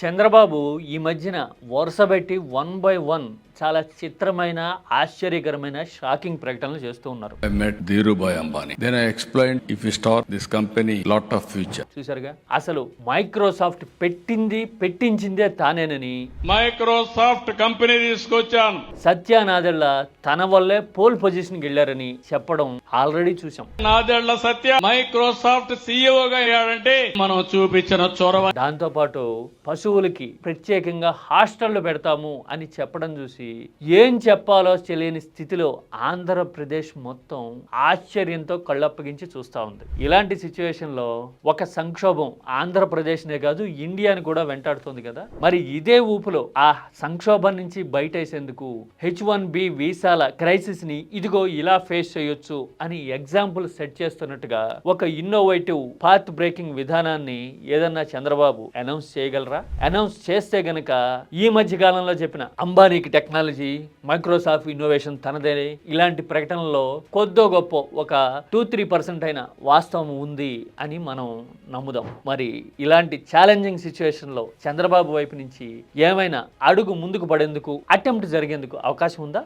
చంద్రబాబు ఈ మధ్యన వరుసబెట్టి one by one చాలా చిత్రమైన ఆశ్చర్యకరమైన షాకింగ్ ప్రకటనలు చేస్తూ ఉన్నారు. If you start this company, lot of future. చూసారుగా అసలు మైక్రోసాఫ్ట్ పెట్టింది పెట్టించిందే తానేనని మైక్రోసాఫ్ట్ కంపెనీ తీసుకొచ్చాను. సత్యానాదెళ్ళ తన వల్లే పోల్ పొజిషన్కి వెళ్ళారని చెప్పడం ఆల్రెడీ చూసాం నాదెళ్ళ సత్య మైక్రోసాఫ్ట్ సీఈఓగా అయ్యాడంటే మనం చూపించిన చొరవ. దాంతో పాటు శిశువులకి ప్రత్యేకంగా హాస్టళ్ళు పెడతాము అని చెప్పడం చూసి ఏం చెప్పాలో తెలియని స్థితిలో ఆంధ్రప్రదేశ్ మొత్తం ఆశ్చర్యంతో కళ్ళప్పగించి చూస్తూ ఉంది. ఇలాంటి సిచ్యువేషన్లో ఒక సంక్షోభం ఆంధ్రప్రదేశ్నే కాదు ఇండియాని కూడా వెంటాడుతుంది కదా. మరి ఇదే ఊపులో ఆ సంక్షోభం నుంచి బయటేసేందుకు హెచ్ వన్ బి వీసాల క్రైసిస్ని ఇదిగో ఇలా ఫేస్ చేయొచ్చు అని ఎగ్జాంపుల్ సెట్ చేస్తున్నట్టుగా ఒక ఇన్నోవేటివ్ పాత్ బ్రేకింగ్ విధానాన్ని ఏదన్నా చంద్రబాబు అనౌన్స్ చేయగలరా? అనౌన్స్ చేస్తే గనక ఈ మధ్య కాలంలో చెప్పిన అంబానీకి టెక్నాలజీ మైక్రోసాఫ్ట్ ఇన్నోవేషన్ తనదే. ఇలాంటి ప్రకటనలో కొద్దో గొప్ప ఒక టూ త్రీ పర్సెంట్ అయిన వాస్తవం ఉంది అని మనం నమ్ముదాం. మరి ఇలాంటి ఛాలెంజింగ్ సిచ్యువేషన్లో చంద్రబాబు వైపు నుంచి ఏమైనా అడుగు ముందుకు పడేందుకు అటెంప్ట్ జరిగేందుకు అవకాశం ఉందా?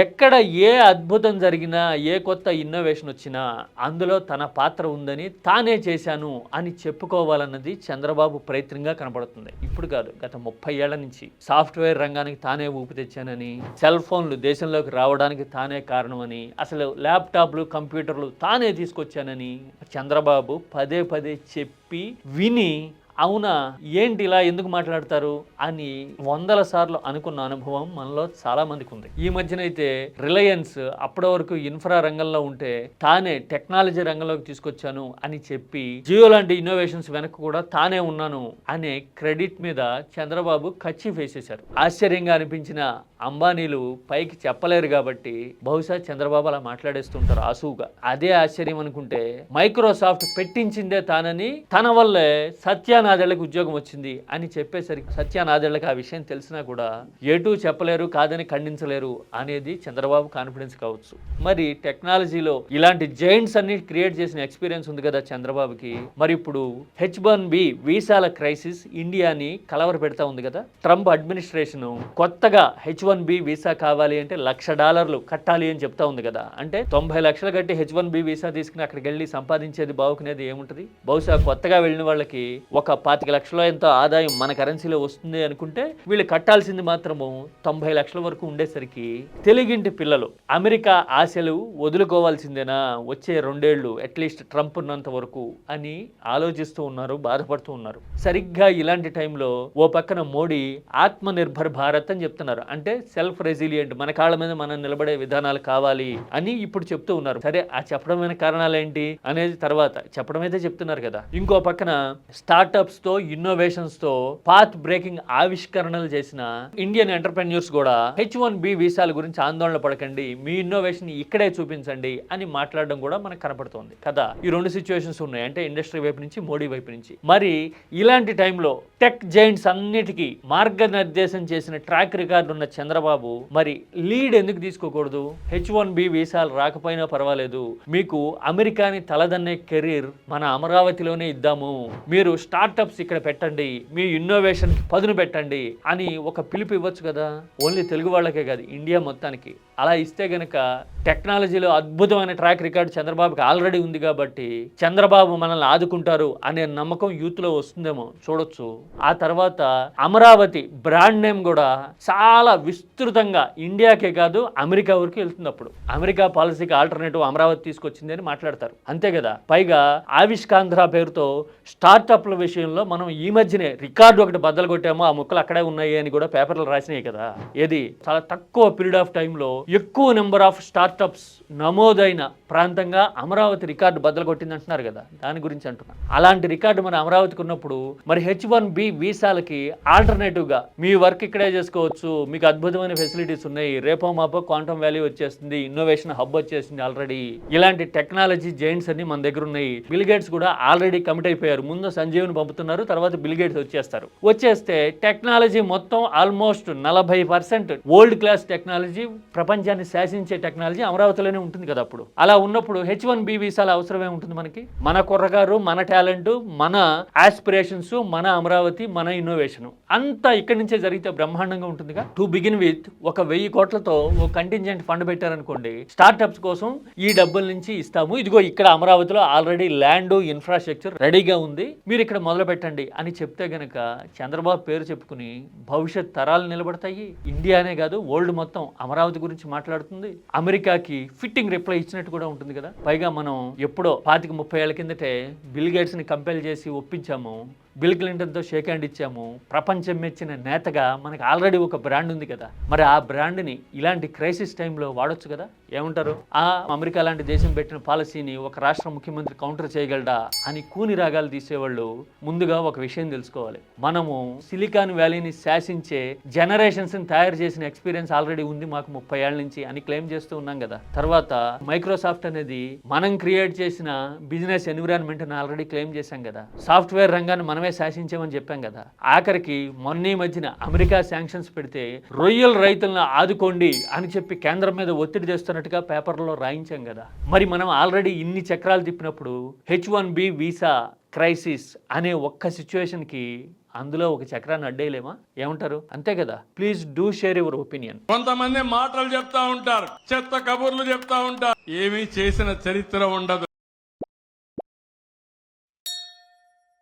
ఎక్కడ ఏ అద్భుతం జరిగినా ఏ కొత్త ఇన్నోవేషన్ వచ్చినా అందులో తన పాత్ర ఉందని తానే చేశాను అని చెప్పుకోవాలన్నది చంద్రబాబు ప్రయత్నంగా కనపడుతుంది. ఇప్పుడు కాదు గత ముప్పై ఏళ్ళ నుంచి సాఫ్ట్వేర్ రంగానికి తానే ఊపి తెచ్చానని సెల్ ఫోన్లు దేశంలోకి రావడానికి తానే కారణమని అసలు ల్యాప్టాప్లు కంప్యూటర్లు తానే తీసుకొచ్చానని చంద్రబాబు పదే పదే చెప్పి విని అవునా? ఏంటి ఇలా ఎందుకు మాట్లాడతారు? అని వందల సార్లు అనుకున్న అనుభవం మనలో చాలా మందికి ఉంది. ఈ మధ్యనైతే రిలయన్స్ అప్పటి వరకు ఇన్ఫ్రా రంగంలో ఉంటే తానే టెక్నాలజీ రంగంలోకి తీసుకొచ్చాను అని చెప్పి జియో లాంటి ఇన్నోవేషన్స్ వెనక కూడా తానే ఉన్నాను అనే క్రెడిట్ మీద చంద్రబాబు కచ్చి వేసేశారు. ఆశ్చర్యంగా అనిపించిన అంబానీలు పైకి చెప్పలేరు కాబట్టి బహుశా చంద్రబాబు అలా మాట్లాడేస్తుంటారు ఆసువుగా. అదే ఆశ్చర్యం అనుకుంటే మైక్రోసాఫ్ట్ పెట్టించిందే తానని తన వల్లే సత్యానాదెళ్ళకు ఉద్యోగం వచ్చింది అని చెప్పేసరికి సత్యానాదెళ్ళకు ఆ విషయం తెలిసినా కూడా ఎటు చెప్పలేరు కాదని ఖండించలేరు అనేది చంద్రబాబు కాన్ఫిడెన్స్ కావచ్చు. మరి టెక్నాలజీలో ఇలాంటి జైంట్స్ అన్ని క్రియేట్ చేసిన ఎక్స్పీరియన్స్ ఉంది కదా చంద్రబాబుకి. మరి ఇప్పుడు హెచ్ వన్ బి వీసాల క్రైసిస్ ఇండియాని కలవర పెడతా ఉంది కదా. ట్రంప్ అడ్మినిస్ట్రేషన్ కొత్తగా హెచ్ వన్ బి వీసా కావాలి అంటే లక్ష డాలర్లు కట్టాలి అని చెప్తా ఉంది కదా. అంటే తొంభై లక్షలు కట్టి హెచ్ వన్ బి వీసా తీసుకుని అక్కడికి వెళ్ళి సంపాదించేది బాగుకునేది ఏముంటుంది? బహుశా కొత్తగా వెళ్ళిన వాళ్ళకి ఒక పాతిక లక్షల ఎంతో ఆదాయం మన కరెన్సీలో వస్తుంది అనుకుంటే వీళ్ళు కట్టాల్సింది మాత్రము తొంభై లక్షల వరకు ఉండేసరికి తెలుగింటి పిల్లలు అమెరికా ఆశలు వదులుకోవాల్సిందేనా? వచ్చే రెండేళ్ళు అట్లీస్ట్ ట్రంప్ ఉన్నంత వరకు అని ఆలోచిస్తూ ఉన్నారు బాధపడుతూ ఉన్నారు. సరిగ్గా ఇలాంటి టైంలో ఓ పక్కన మోడీ ఆత్మ నిర్భర్ భారత్ అని చెప్తున్నారు. అంటే సెల్ఫ్ రెసిలియంట్ మన కాళ్ళ మీద మనం నిలబడే విధానాలు కావాలి అని ఇప్పుడు చెప్తూ ఉన్నారు. సరే ఆ చెప్పడమైన కారణాలు ఏంటి అనేది తర్వాత చెప్పడం అయితే చెప్తున్నారు కదా. ఇంకో పక్కన స్టార్ట్అప్ తో ఇన్నోవేషన్స్తో పాత్ బ్రేకింగ్ ఆవిష్కరణలు చేసిన ఇండియన్ ఎంటర్ప్రెన్యూర్స్ కూడా హెచ్ వన్ బి వీసాల గురించి ఆందోళన పడకండి మీ ఇన్నోవేషన్ ఇక్కడే చూపించండి అని మాట్లాడడం కూడా మనకు కనపడుతోంది. కదా? ఈ రెండు సిచ్యువేషన్స్ ఉన్నాయి. అంటే ఇండస్ట్రీ వైపు నుంచి మోడీ వైపు నుంచి. మరి ఇలాంటి టైంలో టెక్ జైంట్స్ అన్నిటికీ మార్గనిర్దేశం చేసిన ట్రాక్ రికార్డు ఉన్న చంద్రబాబు మరి లీడ్ ఎందుకు తీసుకోకూడదు? హెచ్ వన్ బి వీసాలు రాకపోయినా పర్వాలేదు. మీకు అమెరికాని తలదన్నే కెరీర్ మన అమరావతిలోనే ఇద్దాము. మీరు స్టార్ట్ స్టార్టప్స్ ఇక్కడ పెట్టండి మీ ఇన్నోవేషన్ పదును పెట్టండి అని ఒక పిలుపు ఇవ్వచ్చు కదా. ఓన్లీ తెలుగు వాళ్ళకే కాదు ఇండియా మొత్తానికి. అలా ఇస్తే గనక టెక్నాలజీలో అద్భుతమైన ట్రాక్ రికార్డ్ చంద్రబాబుకి ఆల్రెడీ ఉంది కాబట్టి చంద్రబాబు మనల్ని ఆదుకుంటారు అనే నమ్మకం యూత్లో వస్తుందేమో చూడొచ్చు. ఆ తర్వాత అమరావతి బ్రాండ్ నేమ్ కూడా చాలా విస్తృతంగా ఇండియాకే కాదు అమెరికా వరకు వెళ్తుంది అప్పుడు. అమెరికా పాలసీకి ఆల్టర్నేటివ్ అమరావతి తీసుకొచ్చింది అని మాట్లాడతారు. అంతే కదా. పైగా ఆవిష్కాంధ్ర పేరుతో స్టార్టప్ల విషయం విషయంలో మనం ఈ మధ్యనే రికార్డు ఒకటి బద్దలు కొట్టామో ఆ ముక్కలు అక్కడే ఉన్నాయి అని కూడా పేపర్లు రాసినాయి కదా. ఏది? చాలా తక్కువ పీరియడ్ ఆఫ్ టైంలో ఎక్కువ నెంబర్ ఆఫ్ స్టార్టప్స్ నమోదైన ప్రాంతంగా అమరావతి రికార్డు బద్దలు కొట్టింది అంటున్నారు కదా. దాని గురించి అంటున్నా. అలాంటి రికార్డు మన అమరావతికి ఉన్నప్పుడు మరి హెచ్ వన్ బి వీసాలకి ఆల్టర్నేటివ్గా మీ వర్క్ ఇక్కడే చేసుకోవచ్చు. మీకు అద్భుతమైన ఫెసిలిటీస్ ఉన్నాయి. రేపో మాపో క్వాంటమ్ వ్యాల్యూ వచ్చేస్తుంది. ఇన్నోవేషన్ హబ్ వచ్చేసింది ఆల్రెడీ. ఇలాంటి టెక్నాలజీ జైంట్స్ అన్ని మన దగ్గర ఉన్నాయి. బిల్ గేట్స్ కూడా ఆల్రెడీ కమిట్ అయిపోయారు. ముందు సంజీవ్ని పంపుతున్నారు తర్వాత బిల్గేట్స్ వచ్చేస్తారు. వచ్చేస్తే టెక్నాలజీ మొత్తం ఆల్మోస్ట్ నలభై పర్సెంట్ వరల్డ్ క్లాస్ టెక్నాలజీ ప్రపంచాన్ని శాసించే టెక్నాలజీ అమరావతిలోనే ఉంటుంది కదా అప్పుడు. అలా ఉన్నప్పుడు హెచ్ వన్ బి వీసాల అవసరమే ఉంటుంది మనకి? మన కుర్రగారు మన టాలెంట్ మన ఆస్పిరేషన్స్ మన అమరావతి మన ఇన్నోవేషన్. అంతా ఇక్కడి నుంచే జరిగితే బ్రహ్మాండంగా ఉంటుందిగా. టు బిగిన్ విత్ ఒక వెయ్యి కోట్లతో ఓ కంటింజెంట్ ఫండ్ పెట్టారనుకోండి స్టార్టప్స్ కోసం ఈ డబ్బుల నుంచి ఇస్తాము. ఇదిగో ఇక్కడ అమరావతిలో ఆల్రెడీ ల్యాండ్ ఇన్ఫ్రాస్ట్రక్చర్ రెడీగా ఉంది. మీరు ఇక్కడ మొదలు పెట్టండి అని చెప్తే గనక చంద్రబాబు పేరు చెప్పుకుని భవిష్యత్ తరాలు నిలబడతాయి. ఇండియానే కాదు వరల్డ్ మొత్తం అమరావతి గురించి మాట్లాడుతుంది. అమెరికాకి ఫిట్టింగ్ రిప్లై ఇచ్చినట్టు కూడా ఉంటుంది కదా పైగా మనం ఎప్పుడో పాతిక ముప్పై ఏళ్ళ కిందటే బిల్ గేట్స్ని చేసి ఒప్పించాము. బిల్ క్లింటన్తో షేక్ హ్యాండ్ ఇచ్చాము. ప్రపంచం మెచ్చిన నేతగా మనకి ఆల్రెడీ ఒక బ్రాండ్ ఉంది కదా. మరి ఆ బ్రాండ్ని ఇలాంటి క్రైసిస్ టైంలో వాడొచ్చు కదా? ఏమంటారు? ఆ అమెరికా లాంటి దేశం పెట్టిన పాలసీని ఒక రాష్ట్ర ముఖ్యమంత్రి కౌంటర్ చేయగలడా అని కూని రాగాలు తీసేవాళ్ళు ముందుగా ఒక విషయం తెలుసుకోవాలి. మనము సిలికాన్ వ్యాలీని శాసించే జనరేషన్స్ని తయారు చేసిన ఎక్స్పీరియన్స్ ఆల్రెడీ ఉంది మాకు ముప్పై ఏళ్ళ నుంచి అని క్లెయిమ్ చేస్తూ ఉన్నాం కదా. తర్వాత మైక్రోసాఫ్ట్ అనేది మనం క్రియేట్ చేసిన బిజినెస్ ఎన్విరాన్మెంట్ని ఆల్రెడీ క్లెయిమ్ చేశాం కదా. సాఫ్ట్వేర్ రంగాన్ని మనమే శాసించామని చెప్పాం కదా. ఆఖరికి మొన్న ఈ మధ్యన అమెరికా శాంక్షన్స్ పెడితే రొయ్యల రైతులను ఆదుకోండి అని చెప్పి కేంద్రం మీద ఒత్తిడి చేస్తున్నట్టుగా పేపర్లో రాయించాం కదా. మరి మనం ఆల్రెడీ ఇన్ని చక్రాలు తిప్పినప్పుడు H one B visa crisis అనే ఒక్క సిచ్యువేషన్కి అందులో ఒక చక్రాన్ని అడ్డేయలేమా? ఏమంటారు? అంతే కదా. Please do share your opinion. కొంతమంది మాటలు చెప్తా ఉంటారు చెత్త కబుర్లు చెప్తా ఉంటారు. ఏమీ చేసిన చరిత్ర ఉండదు.